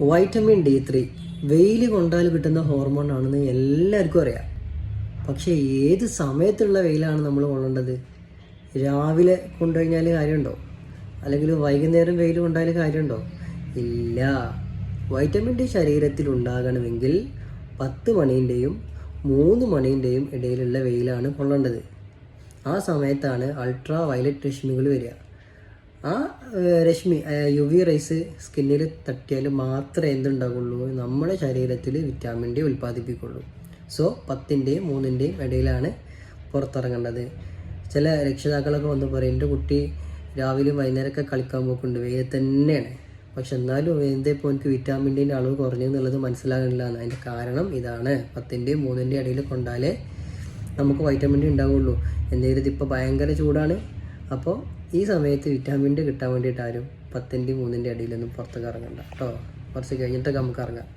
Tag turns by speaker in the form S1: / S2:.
S1: Vitamin D three. വെയിൽ കൊണ്ടാൽ കിട്ടുന്ന hormone ആണെന്ന് എല്ലാവർക്കും അറിയാം. പക്ഷേ ഏത് സമയത്തുള്ള വെയിലാണ് നമ്മൾ കൊള്ളേണ്ടത്? രാവിലെ കൊണ്ടുകഴിഞ്ഞാൽ കാര്യമുണ്ടോ? അല്ലെങ്കിൽ വൈകുന്നേരം വെയിൽ കൊണ്ടാൽ കാര്യമുണ്ടോ? ഇല്ല. വൈറ്റമിൻ ഡി ശരീരത്തിൽ ഉണ്ടാകണമെങ്കിൽ പത്ത് മണീന്റെയും മൂന്ന് മണീന്റെയും ഇടയിലുള്ള വെയിലാണ് കൊള്ളേണ്ടത്. ആ സമയത്താണ് അൾട്രാ വയലറ്റ് രശ്മികൾ വരിക. ആ രശ്മി യു വി റൈസ് സ്കിന്നിൽ തട്ടിയാൽ മാത്രമേ എന്തുണ്ടാകുള്ളൂ നമ്മുടെ ശരീരത്തിൽ വിറ്റാമിൻ ഡി ഉൽപ്പാദിപ്പിക്കുള്ളൂ. സോ പത്തിന്റെയും മൂന്നിന്റെയും ഇടയിലാണ് പുറത്തിറങ്ങേണ്ടത്. ചില രക്ഷിതാക്കളൊക്കെ വന്ന് പറയും എന്റെ കുട്ടി രാവിലെ വൈകുന്നേരമൊക്കെ കളിക്കാൻ പോക്കുണ്ട് വെയിൽ തന്നെയാണ്. പക്ഷെ എന്നാലും എന്താ ഇപ്പോൾ എനിക്ക് വിറ്റാമിൻ ഡീന്റെ അളവ് കുറഞ്ഞു എന്നുള്ളത് മനസ്സിലാകുന്നില്ല അതിന്റെ കാരണം ഇതാണ്. പത്തിന്റെയും മൂന്നിന്റെയും ഇടയിൽ കൊണ്ടാലേ നമുക്ക് വൈറ്റമിൻ ഡി ഉണ്ടാവുള്ളൂ. എന്തെങ്കിലും ഇപ്പോൾ ഭയങ്കര ചൂടാണ്. അപ്പോൾ ഈ സമയത്ത് വിറ്റാമിൻ ഡി കിട്ടാൻ വേണ്ടിയിട്ട് ആരും പത്തിന്റെയും മൂന്നിന്റെ അടിയിലൊന്നും പുറത്തേക്ക് ഇറങ്ങണ്ട കേട്ടോ കുറച്ച് കഴിഞ്ഞിട്ടൊക്കെ നമുക്ക് ഇറങ്ങാം.